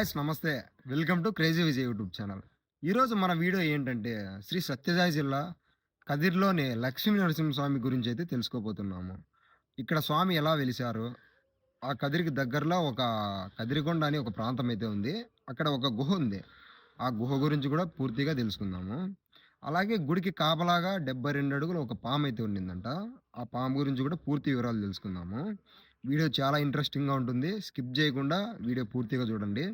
Guys నమస్తే. Welcome to crazy Vijay YouTube channel. ఈరోజు మన వీడియో ఏంటంటే శ్రీ సత్యసాయి జిల్లా కదిర్లోని లక్ష్మీ నరసింహస్వామి గురించి అయితే తెలుసుకోబోతున్నాము. ఇక్కడ స్వామి ఎలా వెలిశారు? ఆ కదిరికి దగ్గరలో ఒక కదిరికొండ అని ఒక ప్రాంతం అయితే ఉంది. అక్కడ ఒక గుహ ఉంది. ఆ గుహ గురించి కూడా పూర్తిగా తెలుసుకుందాము. అలాగే గుడికి కాపలాగా డెబ్బై రెండు అడుగులు ఒక పాము అయితే ఉండిందంట. ఆ పాము గురించి కూడా పూర్తి వివరాలు తెలుసుకుందాము. వీడియో చాలా ఇంట్రెస్టింగ్గా ఉంటుంది. స్కిప్ చేయకుండా వీడియో పూర్తిగా చూడండి.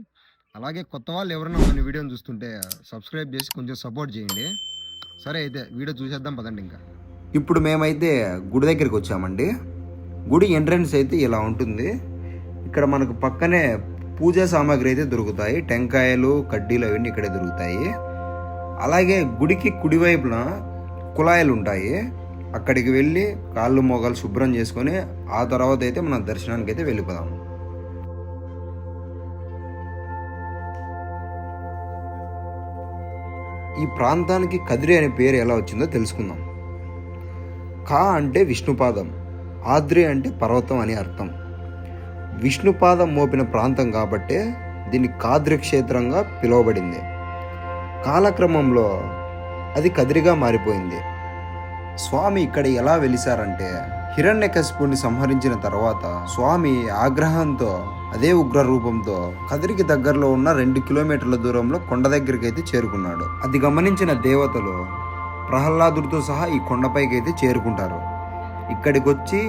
అలాగే కొత్త వాళ్ళు ఎవరైనా మన వీడియోని చూస్తుంటే సబ్స్క్రైబ్ చేసి కొంచెం సపోర్ట్ చేయండి. సరే అయితే వీడియో చూసేద్దాం పదండి ఇంకా. ఇప్పుడు మేమైతే గుడి దగ్గరికి వచ్చామండి. గుడి ఎంట్రన్స్ అయితే ఇలా ఉంటుంది. ఇక్కడ మనకు పక్కనే పూజా సామాగ్రి అయితే దొరుకుతాయి. టెంకాయలు కడ్డీలు అవన్నీ ఇక్కడే దొరుకుతాయి. అలాగే గుడికి కుడివైపున కుళాయిలు ఉంటాయి. అక్కడికి వెళ్ళి కాళ్ళు మోగాలు శుభ్రం చేసుకొని ఆ తర్వాత అయితే మనం దర్శనానికి అయితే వెళ్ళిపోదాం. ఈ ప్రాంతానికి కదిరి అనే పేరు ఎలా వచ్చిందో తెలుసుకుందాం. కా అంటే విష్ణుపాదం ఆద్రి అంటే పర్వతం అని అర్థం. విష్ణుపాదం మోపిన ప్రాంతం కాబట్టే దీన్ని కాద్రి క్షేత్రంగా పిలువబడింది. కాలక్రమంలో అది కదిరిగా మారిపోయింది. స్వామి ఇక్కడ ఎలా వెలిశారంటే హిరణ్యకశిపుని సంహరించిన తర్వాత స్వామి ఆగ్రహంతో అదే ఉగ్ర రూపంతో కదిరికి దగ్గరలో ఉన్న రెండు కిలోమీటర్ల దూరంలో కొండ దగ్గరికి అయితే చేరుకున్నాడు. అది గమనించిన దేవతలు ప్రహ్లాదుడితో సహా ఈ కొండపైకి అయితే చేరుకుంటారు. ఇక్కడికి వచ్చి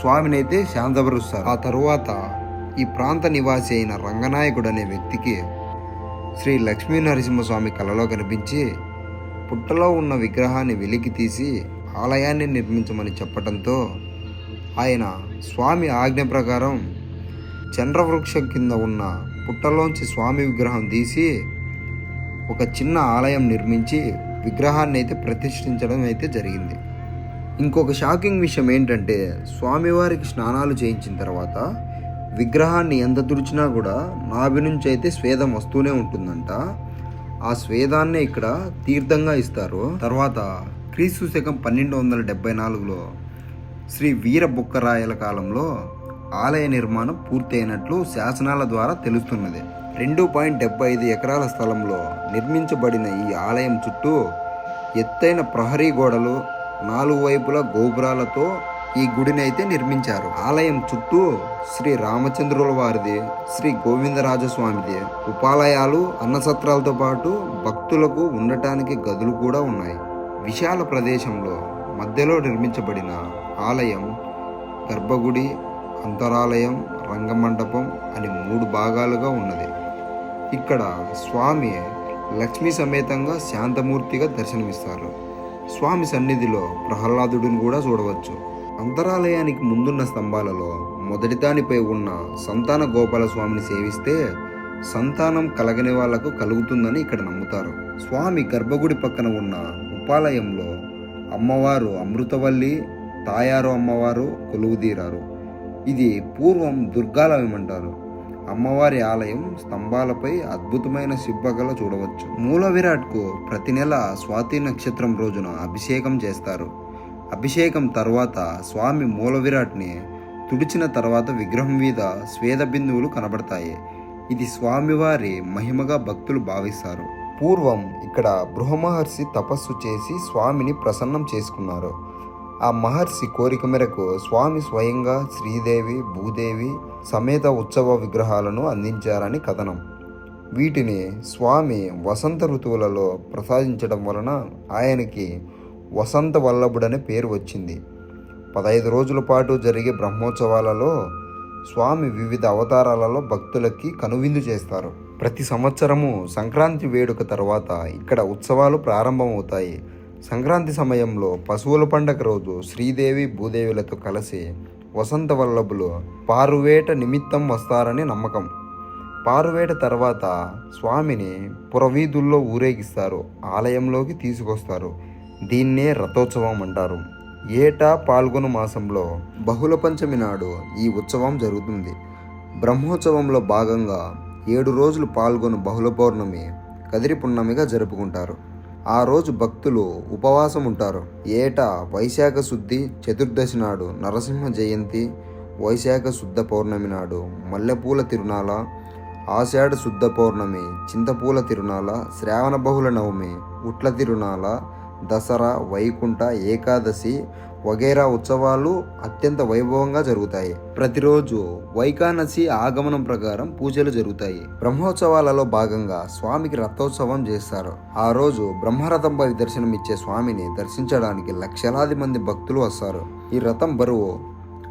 స్వామిని అయితే శాంతపరుస్తారు. ఆ తరువాత ఈ ప్రాంత నివాసి అయిన రంగనాయకుడు అనే వ్యక్తికి శ్రీ లక్ష్మీ నరసింహస్వామి కలలో కనిపించి పుట్టలో ఉన్న విగ్రహాన్ని వెలికి తీసి ఆలయాన్ని నిర్మించమని చెప్పడంతో ఆయన స్వామి ఆజ్ఞ ప్రకారం చంద్రవృక్షం కింద ఉన్న పుట్టలోంచి స్వామి విగ్రహం తీసి ఒక చిన్న ఆలయం నిర్మించి విగ్రహాన్ని అయితే ప్రతిష్ఠించడం అయితే జరిగింది. ఇంకొక షాకింగ్ విషయం ఏంటంటే స్వామివారికి స్నానాలు చేయించిన తర్వాత విగ్రహాన్ని ఎంత తుడిచినా కూడా నాభి నుంచి అయితే స్వేదం వస్తూనే ఉంటుందంట. ఆ స్వేదాన్నే ఇక్కడ తీర్థంగా ఇస్తారు. తర్వాత క్రీస్తు శకం పన్నెండు వందల డెబ్బై నాలుగులో శ్రీ వీర బుక్కరాయల కాలంలో ఆలయ నిర్మాణం పూర్తయినట్లు శాసనాల ద్వారా తెలుస్తున్నది. రెండు పాయింట్ డెబ్బై ఐదు ఎకరాల స్థలంలో నిర్మించబడిన ఈ ఆలయం చుట్టూ ఎత్తైన ప్రహరీ గోడలు నాలుగు వైపుల గోపురాలతో ఈ గుడిని అయితే నిర్మించారు. ఆలయం చుట్టూ శ్రీ రామచంద్రుల వారిది శ్రీ గోవిందరాజస్వామిది ఉపాలయాలు అన్నసత్రాలతో పాటు భక్తులకు ఉండటానికి గదులు కూడా ఉన్నాయి. విశాల ప్రదేశంలో మధ్యలో నిర్మించబడిన ఆలయం గర్భగుడి అంతరాలయం రంగమండపం అని మూడు భాగాలుగా ఉన్నది. ఇక్కడ స్వామి లక్ష్మీ సమేతంగా శాంతమూర్తిగా దర్శనమిస్తారు. స్వామి సన్నిధిలో ప్రహ్లాదుడిని కూడా చూడవచ్చు. అంతరాలయానికి ముందున్న స్తంభాలలో మొదటి దానిపై ఉన్న సంతాన గోపాల స్వామిని సేవిస్తే సంతానం కలగని వాళ్ళకు కలుగుతుందని ఇక్కడ నమ్ముతారు. స్వామి గర్భగుడి పక్కన ఉన్న ఉపాలయంలో అమ్మవారు అమృతవల్లి తాయారు అమ్మవారు కొలువుదీరారు. ఇది పూర్వం దుర్గాలయం అంటారు. అమ్మవారి ఆలయం స్తంభాలపై అద్భుతమైన శిల్పకళ చూడవచ్చు. మూల విరాట్కు ప్రతి నెల స్వాతి నక్షత్రం రోజున అభిషేకం చేస్తారు. అభిషేకం తర్వాత స్వామి మూల విరాట్ని తుడిచిన తర్వాత విగ్రహం మీద స్వేద బిందువులు కనబడతాయి. ఇది స్వామివారి మహిమగా భక్తులు భావిస్తారు. పూర్వం ఇక్కడ బృహమహర్షి తపస్సు చేసి స్వామిని ప్రసన్నం చేసుకున్నారు. ఆ మహర్షి కోరిక మేరకు స్వామి స్వయంగా శ్రీదేవి భూదేవి సమేత ఉత్సవ విగ్రహాలను అందించారని కథనం. వీటిని స్వామి వసంత ఋతువులలో ప్రసాదించడం వలన ఆయనకి వసంత వల్లభుడనే పేరు వచ్చింది. పదహైదు రోజుల పాటు జరిగే బ్రహ్మోత్సవాలలో స్వామి వివిధ అవతారాలలో భక్తులకి కనువిందు చేస్తారు. ప్రతి సంవత్సరము సంక్రాంతి వేడుక తర్వాత ఇక్కడ ఉత్సవాలు ప్రారంభమవుతాయి. సంక్రాంతి సమయంలో పశువుల పండగ రోజు శ్రీదేవి భూదేవులతో కలిసి వసంత వల్లభులు పారువేట నిమిత్తం వస్తారని నమ్మకం. పారువేట తర్వాత స్వామిని పురవీధుల్లో ఊరేగిస్తారు ఆలయంలోకి తీసుకొస్తారు. దీన్నే రథోత్సవం అంటారు. ఏటా పాల్గొన మాసంలో బహుళ పంచమి నాడు ఈ ఉత్సవం జరుగుతుంది. బ్రహ్మోత్సవంలో భాగంగా ఏడు రోజులు పాల్గొని బహుళ పౌర్ణమి కదిరి పున్నమిగా జరుపుకుంటారు. ఆ రోజు భక్తులు ఉపవాసం ఉంటారు ఏటా వైశాఖ శుద్ధి చతుర్దశి నాడు నరసింహ జయంతి వైశాఖ శుద్ధ పౌర్ణమి నాడు మల్లెపూల తిరునాళ ఆషాఢ శుద్ధ పౌర్ణమి చింతపూల తిరునాల శ్రావణ బహుళ నవమి ఉట్ల తిరునాల దసరా వైకుంఠ ఏకాదశి వగైరా ఉత్సవాలు అత్యంత వైభవంగా జరుగుతాయి. ప్రతిరోజు వైకానసి ఆగమనం ప్రకారం పూజలు జరుగుతాయి. బ్రహ్మోత్సవాలలో భాగంగా స్వామికి రథోత్సవం చేస్తారు. ఆ రోజు బ్రహ్మరథంపై దర్శనమిచ్చే స్వామిని దర్శించడానికి లక్షలాది మంది భక్తులు వస్తారు. ఈ రథం బరువు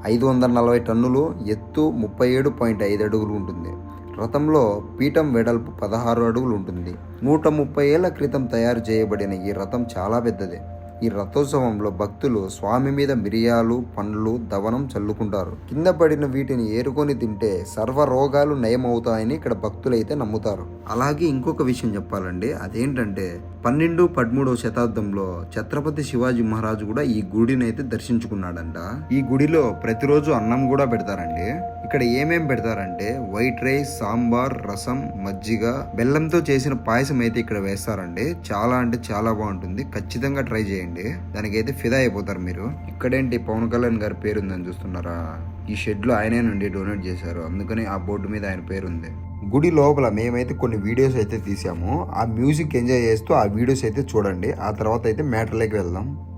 ఐదు వందల నలభై టన్నులు ఎత్తు ముప్పై ఏడు పాయింట్ ఐదు అడుగులు ఉంటుంది. రథంలో పీఠం వెడల్పు పదహారు అడుగులు ఉంటుంది. నూట ముప్పై ఏళ్ళ క్రితం తయారు చేయబడిన ఈ రథం చాలా పెద్దది. ఈ రథోత్సవంలో భక్తులు స్వామి మీద మిరియాలు పండ్లు దవనం చల్లుకుంటారు. కింద పడిన వీటిని ఏరుకొని తింటే సర్వ రోగాలు నయమవుతాయని ఇక్కడ భక్తులైతే నమ్ముతారు. అలాగే ఇంకొక విషయం చెప్పాలండి. అదేంటంటే పన్నెండు పదమూడవ శతాబ్దంలో ఛత్రపతి శివాజీ మహారాజు కూడా ఈ గుడిని అయితే దర్శించుకున్నాడంట. ఈ గుడిలో ప్రతిరోజు అన్నం కూడా పెడతారండి. ఇక్కడ ఏమేం పెడతారంటే వైట్ రైస్ సాంబార్ రసం మజ్జిగ బెల్లంతో చేసిన పాయసం అయితే ఇక్కడ వేస్తారండి. చాలా అంటే చాలా బాగుంటుంది. ఖచ్చితంగా ట్రై చేయండి. దానికైతే ఫిదా అయిపోతారు మీరు. ఇక్కడేంటి పవన్ కళ్యాణ్ గారి పేరు ఉందని చూస్తున్నారా? ఈ షెడ్లో ఆయనే నుండి డొనేట్ చేశారు. అందుకని ఆ బోర్డు మీద ఆయన పేరు ఉంది గుడి లోపల మేమైతే కొన్ని వీడియోస్ అయితే తీసాము ఆ మ్యూజిక్ ఎంజాయ్ చేస్తూ ఆ వీడియోస్ అయితే చూడండి. ఆ తర్వాత అయితే మ్యాటర్లోకి వెళ్దాం.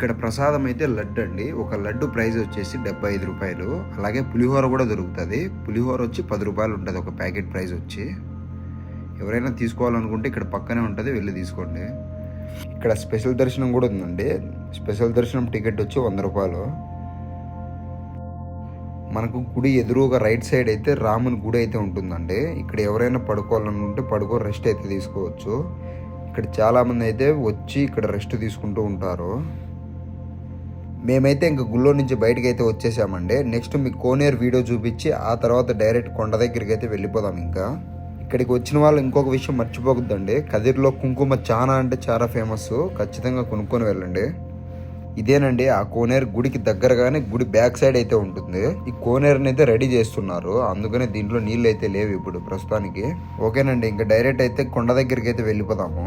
ఇక్కడ ప్రసాదం అయితే లడ్డు అండి ఒక లడ్డు ప్రైస్ వచ్చేసి డెబ్బై ఐదు రూపాయలు. అలాగే పులిహోర కూడా దొరుకుతుంది. పులిహోర వచ్చి పది రూపాయలు ఉంటుంది ఒక ప్యాకెట్ ప్రైస్ వచ్చి. ఎవరైనా తీసుకోవాలనుకుంటే ఇక్కడ పక్కనే ఉంటుంది వెళ్ళి తీసుకోండి. ఇక్కడ స్పెషల్ దర్శనం కూడా ఉందండి. స్పెషల్ దర్శనం టికెట్ వచ్చి వంద రూపాయలు. మనకు గుడి ఎదురుగా రైట్ సైడ్ అయితే రాముని గుడి అయితే ఉంటుందండి. ఇక్కడ ఎవరైనా పడుకోవాలనుకుంటే పడుకో రెస్ట్ అయితే తీసుకోవచ్చు. ఇక్కడ చాలామంది అయితే వచ్చి ఇక్కడ రెస్ట్ తీసుకుంటూ ఉంటారు. మేమైతే ఇంకా గుళ్ళో నుంచి బయటకు అయితే వచ్చేసామండి. నెక్స్ట్ మీకు కోనేరు వీడియో చూపించి ఆ తర్వాత డైరెక్ట్ కొండ దగ్గరికి అయితే వెళ్ళిపోదాం ఇంకా. ఇక్కడికి వచ్చిన వాళ్ళు ఇంకొక విషయం మర్చిపోకూడదండి కదిరిలో కుంకుమ చాలా అంటే చాలా ఫేమస్ ఖచ్చితంగా కొనుక్కొని వెళ్ళండి. ఇదేనండి ఆ కోనేరు గుడికి దగ్గరగానే గుడి బ్యాక్ సైడ్ అయితే ఉంటుంది. ఈ కోనేరుని అయితే రెడీ చేస్తున్నారు. అందుకనే దీంట్లో నీళ్ళు అయితే లేవు ఇప్పుడు ప్రస్తుతానికి. ఓకేనండి ఇంకా డైరెక్ట్ అయితే కొండ దగ్గరికి అయితే వెళ్ళిపోదాము.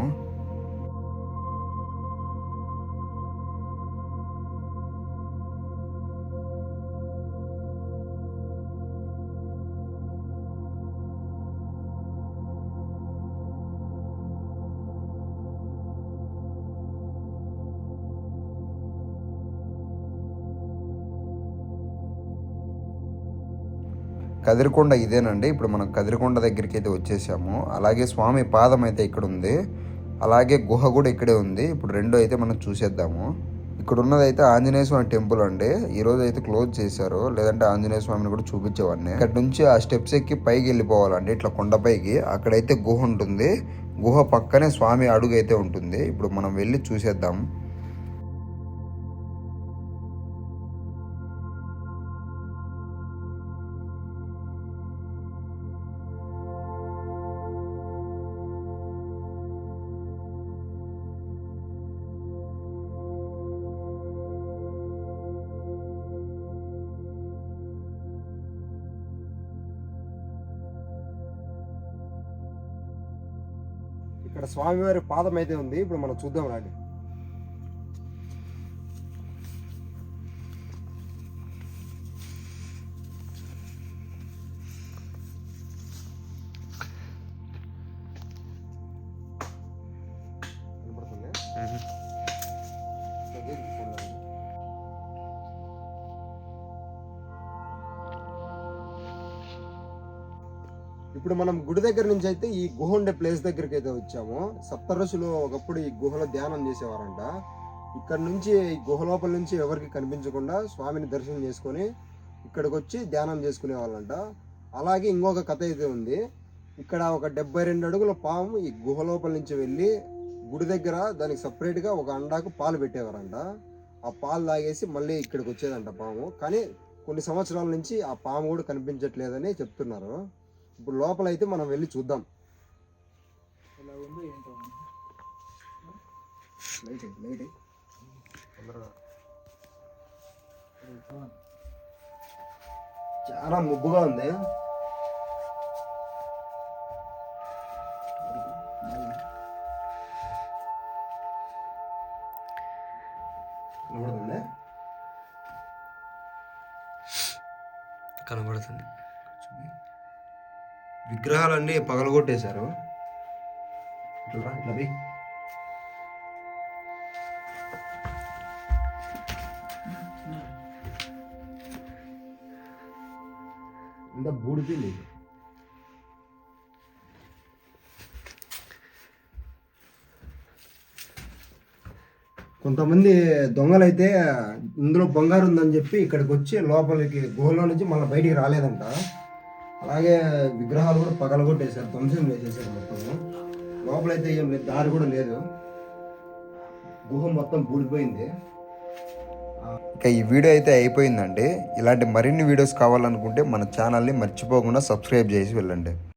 కదిరికొండ ఇదేనండి. ఇప్పుడు మనం కదిరికొండ దగ్గరికి అయితే వచ్చేసాము. అలాగే స్వామి పాదం అయితే ఇక్కడ ఉంది అలాగే గుహ కూడా ఇక్కడే ఉంది. ఇప్పుడు రెండు అయితే మనం చూసేద్దాము. ఇక్కడ ఉన్నది అయితే ఆంజనేయ స్వామి టెంపుల్ అండి. ఈ రోజు అయితే క్లోజ్ చేశారు. లేదంటే ఆంజనేయ స్వామిని కూడా చూపించేవాడిని. ఇక్కడ నుంచి ఆ స్టెప్స్ ఎక్కి పైకి వెళ్ళిపోవాలండి. ఇట్లా కొండపైకి అక్కడైతే గుహ ఉంటుంది. గుహ పక్కనే స్వామి అడుగు అయితే ఉంటుంది. ఇప్పుడు మనం వెళ్ళి చూసేద్దాం. ఇక్కడ స్వామివారి పాదం అయితే ఉంది ఇప్పుడు మనం చూద్దాం రండి. ఇప్పుడు మనం గుడి దగ్గర నుంచి అయితే ఈ గుహ ఉండే ప్లేస్ దగ్గరికి అయితే వచ్చాము. సప్త ఒకప్పుడు ఈ గుహలో ధ్యానం చేసేవారంట. ఇక్కడ నుంచి ఈ గుహ లోపల నుంచి ఎవరికి కనిపించకుండా స్వామిని దర్శనం చేసుకొని ఇక్కడికి వచ్చి ధ్యానం చేసుకునే వాళ్ళంట అలాగే ఇంకొక కథ అయితే ఉంది. ఇక్కడ ఒక డెబ్బై రెండు అడుగుల పాము ఈ గుహ లోపల నుంచి వెళ్ళి గుడి దగ్గర దానికి సపరేట్గా ఒక అండాకు పాలు పెట్టేవారంట. ఆ పాలు తాగేసి మళ్ళీ ఇక్కడికి వచ్చేదంట పాము. కానీ కొన్ని సంవత్సరాల నుంచి ఆ పాము కూడా కనిపించట్లేదని చెప్తున్నారు. ఇప్పుడు లోపల అయితే మనం వెళ్ళి చూద్దాం. ఎలా ఉందో ఏంటో లైట్ లైట్ చాలా ముబ్బుగా ఉంది. విగ్రహాలన్నీ పగలగొట్టేశారు. ఇట్లా రా, ఇట్లా పోయి. ఇంత కొంతమంది దొంగలైతే ఇందులో బంగారు ఉందని చెప్పి ఇక్కడికి వచ్చి లోపలికి గోల్లో నుంచి మళ్ళీ బయటికి రాలేదంట. అలాగే విగ్రహాలు కూడా పగలగొట్టేశారు ధ్వంసం చేసేసారు మొత్తం లోపలైతే ఏం లేదు దారి కూడా లేదు. గుహ మొత్తం బూడిపోయింది. ఇక ఈ వీడియో అయితే అయిపోయిందండి. ఇలాంటి మరిన్ని వీడియోస్ కావాలనుకుంటే మన ఛానల్ని మర్చిపోకుండా సబ్స్క్రైబ్ చేసి వెళ్ళండి.